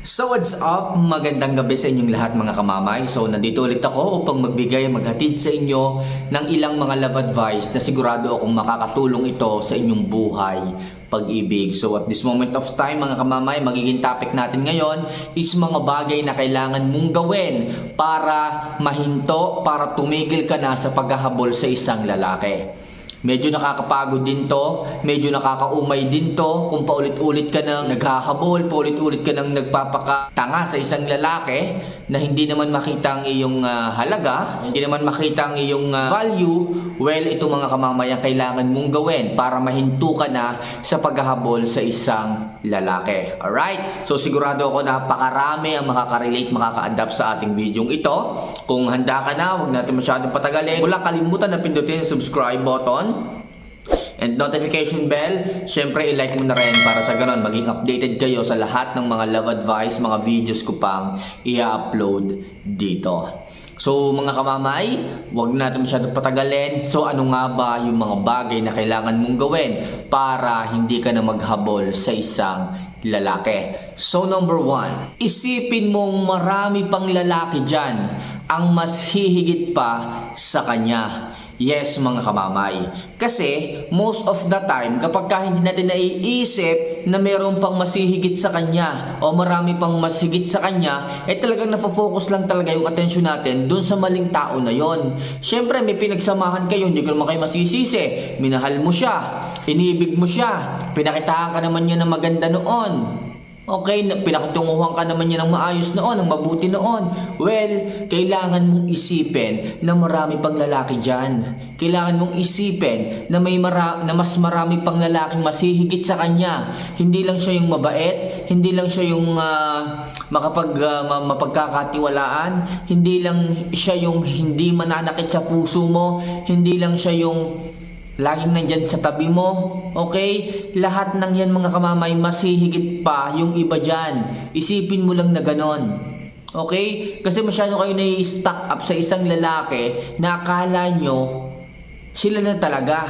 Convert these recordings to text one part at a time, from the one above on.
So what's up? Magandang gabi sa inyong lahat mga kamamay. So nandito ulit ako upang magbigay, maghatid sa inyo ng ilang mga love advice na sigurado akong makakatulong ito sa inyong buhay pag-ibig. So at this moment of time mga kamamay, magiging topic natin ngayon is mga bagay na kailangan mong gawin para mahinto, para tumigil ka na sa paghahabol sa isang lalaki. Medyo nakakapagod din to, medyo nakakaumay din to. Kung paulit-ulit ka nang naghahabol, paulit-ulit ka nang nagpapakatanga sa isang lalaki na hindi naman makita ang iyong ah, halaga, hindi naman makita ang iyong ah, value, well, ito mga kamamayan kailangan mong gawin para mahinto ka na sa paghahabol sa isang lalaki. Alright? So sigurado ako napakarami ang makaka-relate, makaka-adapt sa ating video ito. Kung handa ka na, huwag natin masyadong patagalin. Wala kalimutan na pindutin ang subscribe button and notification bell. Syempre, i-like mo na rin para sa ganon maging updated kayo sa lahat ng mga love advice, mga videos ko pang i-upload dito. So mga kamamay, huwag natin masyadong patagalin. So ano nga ba yung mga bagay na kailangan mong gawin para hindi ka na maghabol sa isang lalaki? So number one, isipin mong marami pang lalaki dyan ang mas hihigit pa sa kanya. Yes, mga kamamay. Kasi, most of the time, kapag ka hindi natin naiisip na mayroon pang mas hihigit sa kanya o marami pang mas higit sa kanya, eh talagang nafofocus lang talaga yung atensyon natin dun sa maling tao na yon. Siyempre, may pinagsamahan kayo, hindi ko naman kayo masisisi. Minahal mo siya, inibig mo siya, pinakitaan ka naman niya na maganda noon. Okay, na- pinakitunguhan ka naman niya ng maayos noon, ng mabuti noon. Well, kailangan mong isipin na marami pang lalaki dyan. Kailangan mong isipin na may mara- na mas marami pang lalaking masihigit sa kanya. Hindi lang siya yung mabait, hindi lang siya yung ah, makapag ma- mapagkakatiwalaan, hindi lang siya yung hindi mananakit sa puso mo, hindi lang siya yung laging nandyan sa tabi mo. Okay? Lahat ng yan mga kamamay, mas hihigit pa yung iba dyan. Isipin mo lang na ganon. Okay? Kasi masyado kayo nai-stuck up sa isang lalaki na akala nyo sila na talaga.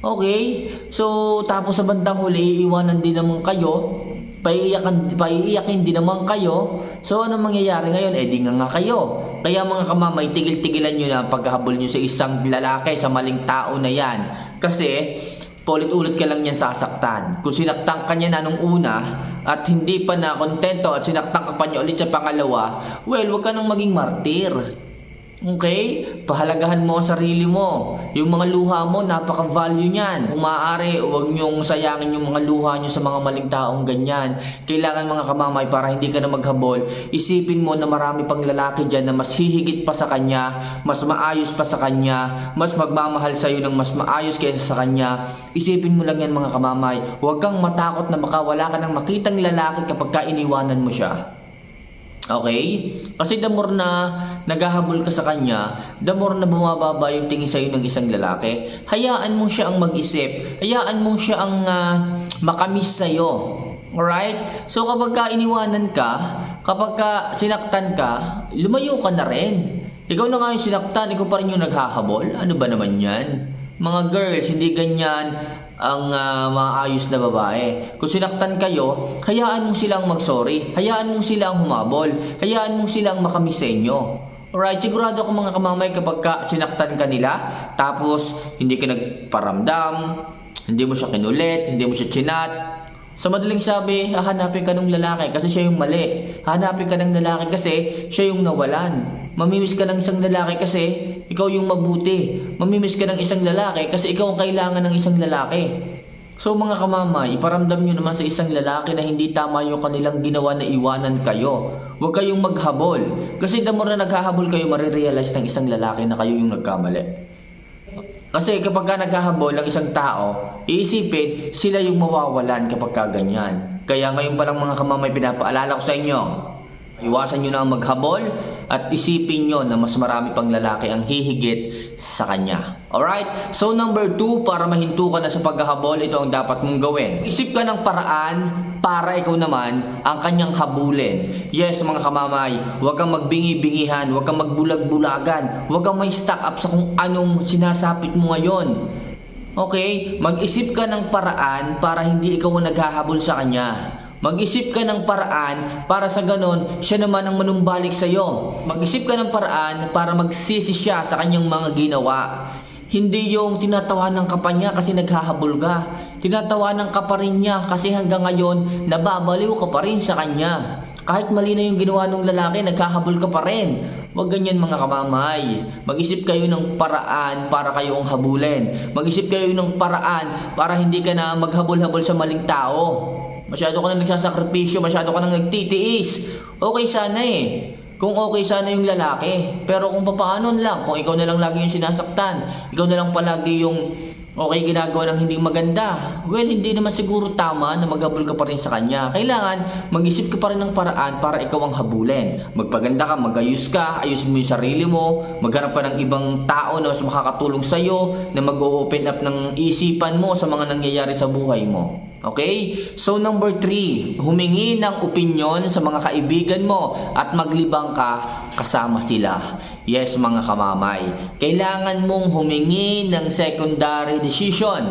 Okay? So, tapos sa bandang huli, iiwanan din naman kayo. Paiiyakan, paiiyakin din naman kayo. So, ano mangyayari ngayon? Eh, di nga nga kayo. Kaya mga kamamay, tigil-tigilan nyo na paghahabol nyo sa isang lalaki, sa maling tao na yan. Kasi, paulit-ulit ka lang yan sasaktan. Kung sinaktan ka niya na nung una, at hindi pa na kontento at sinaktan ka pa niya ulit sa pangalawa, well, huwag ka nang maging martir. Okay? Pahalagahan mo ang sarili mo. Yung mga luha mo, napaka-value niyan. Kung maaari, huwag niyong sayangin yung mga luha niyo sa mga maling taong ganyan. Kailangan mga kamamay para hindi ka na maghabol. Isipin mo na marami pang lalaki dyan na mas hihigit pa sa kanya, mas maayos pa sa kanya, mas magmamahal sa'yo ng mas maayos kaysa sa kanya. Isipin mo lang yan mga kamamay. Huwag kang matakot na baka wala ka nang makitang lalaki kapag ka iniwanan mo siya. Okay? Kasi the more na naghahabol ka sa kanya, the more na bumababa yung tingin sa'yo ng isang lalaki, hayaan mo siya ang mag-isip. Hayaan mo siya ang ah, makamis sa'yo. Alright? So kapag ka iniwanan ka, kapag ka sinaktan ka, lumayo ka na rin. Ikaw na nga yung sinaktan, ikaw pa rin yung naghahabol. Ano ba naman yan? Mga girls, hindi ganyan ang ah, maayos na babae. Kung sinaktan kayo, hayaan mo silang mag-sorry. Hayaan mo silang humabol. Hayaan mo silang makamis sa inyo. Alright, sigurado ako mga kamamay kapag ka sinaktan ka nila, tapos hindi ka nagparamdam, hindi mo siya kinulit, hindi mo siya chinat, sa madaling sabi, hahanapin ka ng lalaki kasi siya yung mali. Hahanapin ka ng lalaki kasi siya yung nawalan. Mamimiss ka ng isang lalaki kasi ikaw yung mabuti. Mamimiss ka ng isang lalaki kasi ikaw ang kailangan ng isang lalaki. So mga kamamay, iparamdam nyo naman sa isang lalaki na hindi tama yung kanilang ginawa na iwanan kayo. Huwag kayong maghabol. Kasi the more na naghahabol kayo, marirealize ng isang lalaki na kayo yung nagkamali. Kasi kapag ka naghahabol ang isang tao, iisipin sila yung mawawalan kapag ka ganyan. Kaya ngayon pa lang mga kamamay pinapaalala ko sa inyo, iwasan nyo na ang maghabol at isipin nyo na mas marami pang lalaki ang hihigit sa kanya. Alright? So number two, para mahinto ka na sa paghahabol, ito ang dapat mong gawin. Isip ka ng paraan para ikaw naman ang kanyang habulin. Yes, mga kamamay, huwag kang magbingi-bingihan, huwag kang magbulag-bulagan, huwag kang may stock up sa kung anong sinasapit mo ngayon. Okay? Mag-isip ka ng paraan para hindi ikaw ang naghahabol sa kanya. Mag-isip ka ng paraan para sa ganon, siya naman ang manumbalik sa iyo. Mag-isip ka ng paraan para magsisi siya sa kanyang mga ginawa. Hindi yung tinatawanan ka pa niya kasi naghahabol ka. Tinatawanan ka pa rin niya kasi hanggang ngayon nababaliw ka pa rin sa kanya. Kahit mali na yung ginawa ng lalaki, naghahabol ka pa rin. Huwag ganyan mga kamamay. Mag-isip kayo ng paraan para kayo ang habulin. Mag-isip kayo ng paraan para hindi ka na maghabol-habol sa maling tao. Masyado ka na nagsasakripisyo, masyado ka na nagtitiis. Okay sana eh. Kung okay sana yung lalaki. Pero kung papaano lang, kung ikaw na lang lagi yung sinasaktan, ikaw na lang palagi yung okay ginagawa ng hindi maganda. Well, hindi naman siguro tama na maghabol ka pa rin sa kanya. Kailangan mag-isip ka pa rin ng paraan para ikaw ang habulin. Magpaganda ka, magayos ka, ayusin mo yung sarili mo, maghanap ka ng ibang tao na mas makakatulong sa'yo, na mag-open up ng isipan mo sa mga nangyayari sa buhay mo. Okay? So number three, humingi ng opinion sa mga kaibigan mo at maglibang ka kasama sila. Yes mga kamamay, kailangan mong humingi ng secondary decision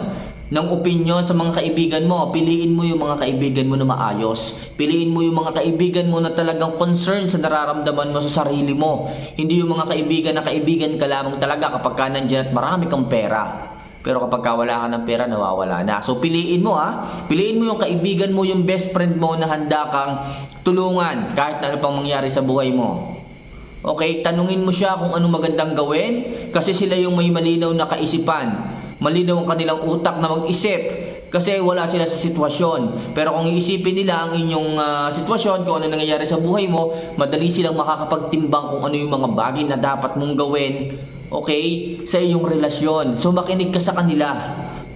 ng opinion sa mga kaibigan mo. Piliin mo yung mga kaibigan mo na maayos. Piliin mo yung mga kaibigan mo na talagang concern sa nararamdaman mo sa sarili mo. Hindi yung mga kaibigan na kaibigan ka lamang talaga kapag ka nandyan at marami kang pera. Pero kapag ka wala ka ng pera, nawawala na. So piliin mo ha. Piliin mo yung kaibigan mo, yung best friend mo na handa kang tulungan kahit ano pang mangyari sa buhay mo. Okay, tanungin mo siya kung anong magandang gawin kasi sila yung may malinaw na kaisipan. Malinaw ang kanilang utak na mag-isip kasi wala sila sa sitwasyon. Pero kung iisipin nila ang inyong ah, sitwasyon, kung ano nangyayari sa buhay mo, madali silang makakapagtimbang kung ano yung mga bagay na dapat mong gawin okay, sa iyong relasyon. So makinig ka sa kanila.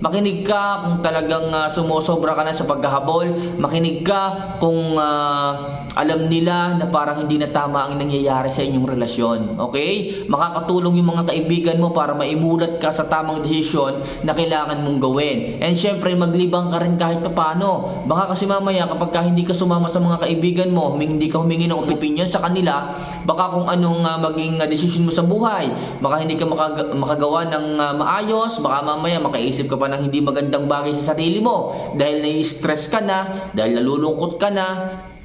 Makinig ka kung talagang ah, sumosobra ka na sa pagkahabol. Makinig ka kung ah, alam nila na parang hindi na tama ang nangyayari sa inyong relasyon. Okay? Makakatulong yung mga kaibigan mo para maimulat ka sa tamang desisyon na kailangan mong gawin. And syempre, maglibang ka rin kahit paano. Baka kasi mamaya kapag ka hindi ka sumama sa mga kaibigan mo, hindi ka humingi ng opinion sa kanila, baka kung anong ah, maging ah, decision mo sa buhay, baka hindi ka makag- makagawa ng ah, maayos, baka mamaya makaisip ka pa ng hindi magandang bagay sa sarili mo dahil nai-stress ka na, dahil nalulungkot ka na,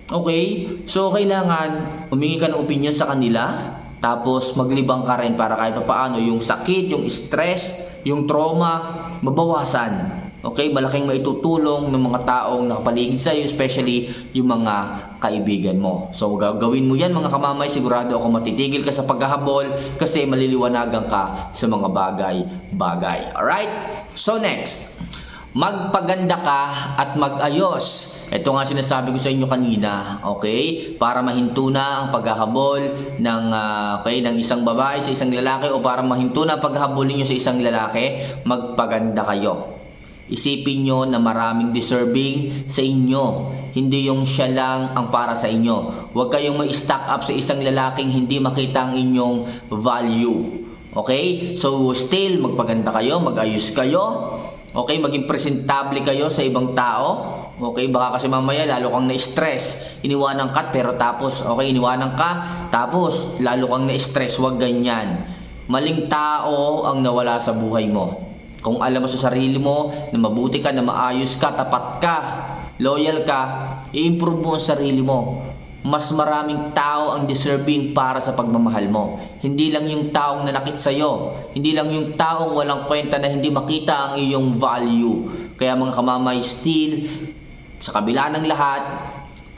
Okay? So, kailangan humingi ka ng opinion sa kanila. Tapos, maglibang ka rin para kahit paano yung sakit, yung stress, yung trauma, mabawasan. Okay? Malaking maitutulong ng mga taong nakapaligid sa'yo, especially yung mga kaibigan mo. So, gagawin mo yan mga kamamay, sigurado ako matitigil ka sa paghahabol kasi maliliwanagan ka sa mga bagay-bagay. Alright? So, next magpaganda ka at magayos. Ito nga sinasabi ko sa inyo kanina, okay? Para mahinto na ang paghahabol ng ah, okay, ng isang babae sa isang lalaki o para mahinto na paghahabol niyo sa isang lalaki, magpaganda kayo. Isipin nyo na maraming deserving sa inyo. Hindi yung siya lang ang para sa inyo. Huwag kayong ma-stack up sa isang lalaking hindi makita ang inyong value. Okay? So, still, magpaganda kayo, magayos kayo. Okay, maging presentable kayo sa ibang tao. Okay, baka kasi mamaya lalo kang na-stress. Iniwanan ka pero tapos, okay, iniwanan ka, tapos lalo kang na-stress. Huwag ganyan. Maling tao ang nawala sa buhay mo. Kung alam mo sa sarili mo na mabuti ka, na maayos ka, tapat ka, loyal ka, i-improve mo ang sarili mo. Mas maraming tao ang deserving para sa pagmamahal mo. Hindi lang yung taong nanakit sa'yo. Hindi lang yung taong walang kwenta na hindi makita ang iyong value. Kaya mga kamamay, still, sa kabila ng lahat,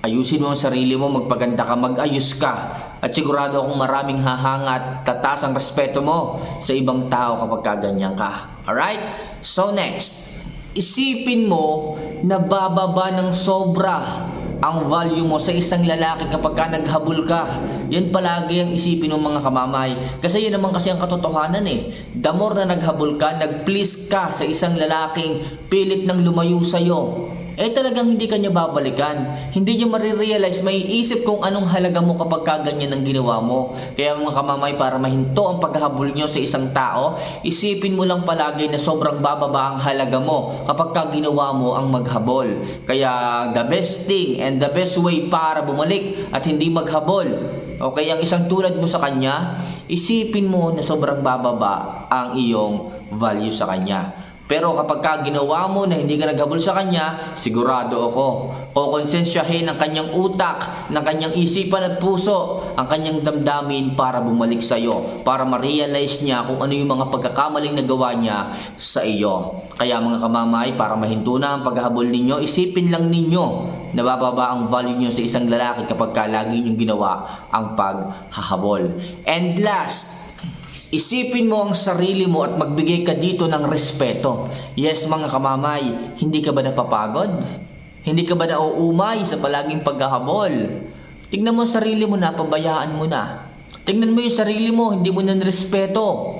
ayusin mo ang sarili mo, magpaganda ka, magayos ka. At sigurado akong maraming hahanga at tataas ang respeto mo sa ibang tao kapag kaganyan ka. Alright? So next, isipin mo na bababa ng sobra ang value mo sa isang lalaki kapag ka naghabol ka. Yan palagi ang isipin ng mga kamamay. Kasi yan naman kasi ang katotohanan eh. The more na naghabol ka, nag-please ka sa isang lalaking pilit ng lumayo sa'yo, eh talagang hindi ka niya babalikan. Hindi niya marirealize, may isip kung anong halaga mo kapag kaganyan ang ginawa mo. Kaya mga kamamay, para mahinto ang paghahabol nyo sa isang tao, isipin mo lang palagi na sobrang bababa ang halaga mo kapag ka ginawa mo ang maghabol. Kaya the best thing and the best way para bumalik at hindi maghabol, okay, ang isang tulad mo sa kanya, isipin mo na sobrang bababa ang iyong value sa kanya. Pero kapag ka ginawa mo na hindi ka naghabol sa kanya, sigurado ako, kukonsensyahin ang kanyang utak, ng kanyang isipan at puso, ang kanyang damdamin para bumalik sa iyo, para ma-realize niya kung ano yung mga pagkakamaling nagawa niya sa iyo. Kaya mga kamamay, para mahinto na ang paghahabol ninyo, isipin lang ninyo na bababa ang value niyo sa isang lalaki kapag ka lagi niyong ginawa ang paghahabol. And last, Isipin mo ang sarili mo at magbigay ka dito ng respeto. Yes, mga kamamay, hindi ka ba napapagod? Hindi ka ba nauumay sa palaging paghahabol? Tingnan mo ang sarili mo na, pabayaan mo na. Tingnan mo yung sarili mo, hindi mo na respeto.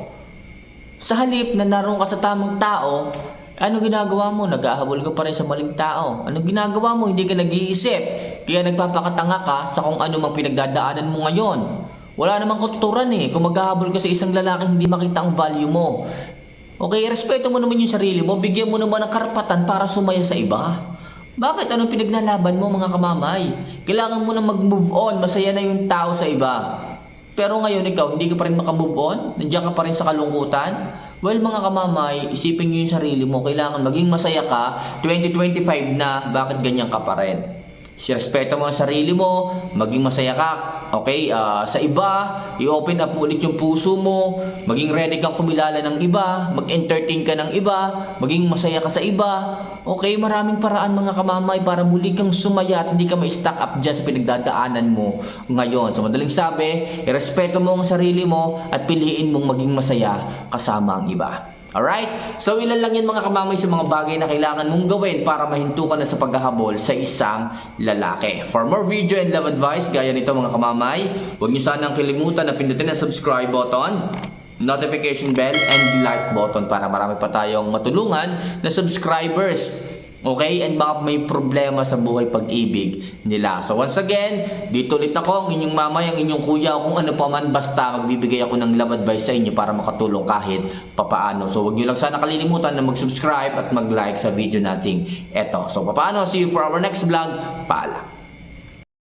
Sa halip na naroon ka sa tamang tao, ano ginagawa mo? Nag-ahabol ka pa rin sa maling tao. Ano ginagawa mo? Hindi ka nag-iisip. Kaya nagpapakatanga ka sa kung ano mang pinagdadaanan mo ngayon. Wala namang katuturan eh. Kung maghahabol ka sa isang lalaki, hindi makita ang value mo. Okay, respeto mo naman yung sarili mo. Bigyan mo naman ng karapatan para sumaya sa iba. Bakit? Anong pinaglalaban mo mga kamamay? Kailangan mo na mag-move on. Masaya na yung tao sa iba. Pero ngayon ikaw, hindi ka pa rin makamove on? Nandiyan ka pa rin sa kalungkutan? Well, mga kamamay, isipin nyo yung sarili mo. Kailangan maging masaya ka. 2025 na, bakit ganyan ka pa rin? Sirespeto mo ang sarili mo, maging masaya ka, okay? Ah, sa iba, i-open up ulit yung puso mo, maging ready kang kumilala ng iba, mag-entertain ka ng iba, maging masaya ka sa iba. Okay, maraming paraan mga kamamay para muli kang sumaya at hindi ka ma-stack up dyan sa pinagdadaanan mo ngayon. So madaling sabi, irespeto mo ang sarili mo at piliin mong maging masaya kasama ang iba. Alright? So ilan lang yan mga kamamay sa mga bagay na kailangan mong gawin para mahinto ka na sa paghahabol sa isang lalaki. For more video and love advice, gaya nito mga kamamay, huwag niyo sanang kalimutan na pindutin ang subscribe button, notification bell, and like button para marami pa tayong matulungan na subscribers. Okay? And mga may problema sa buhay pag-ibig nila. So once again, dito ulit ako, ang inyong mamay, ang inyong kuya, o kung ano pa man, basta magbibigay ako ng love advice sa inyo para makatulong kahit papaano. So huwag nyo lang sana kalilimutan na mag-subscribe at mag-like sa video nating eto. So papaano? See you for our next vlog. Paalam.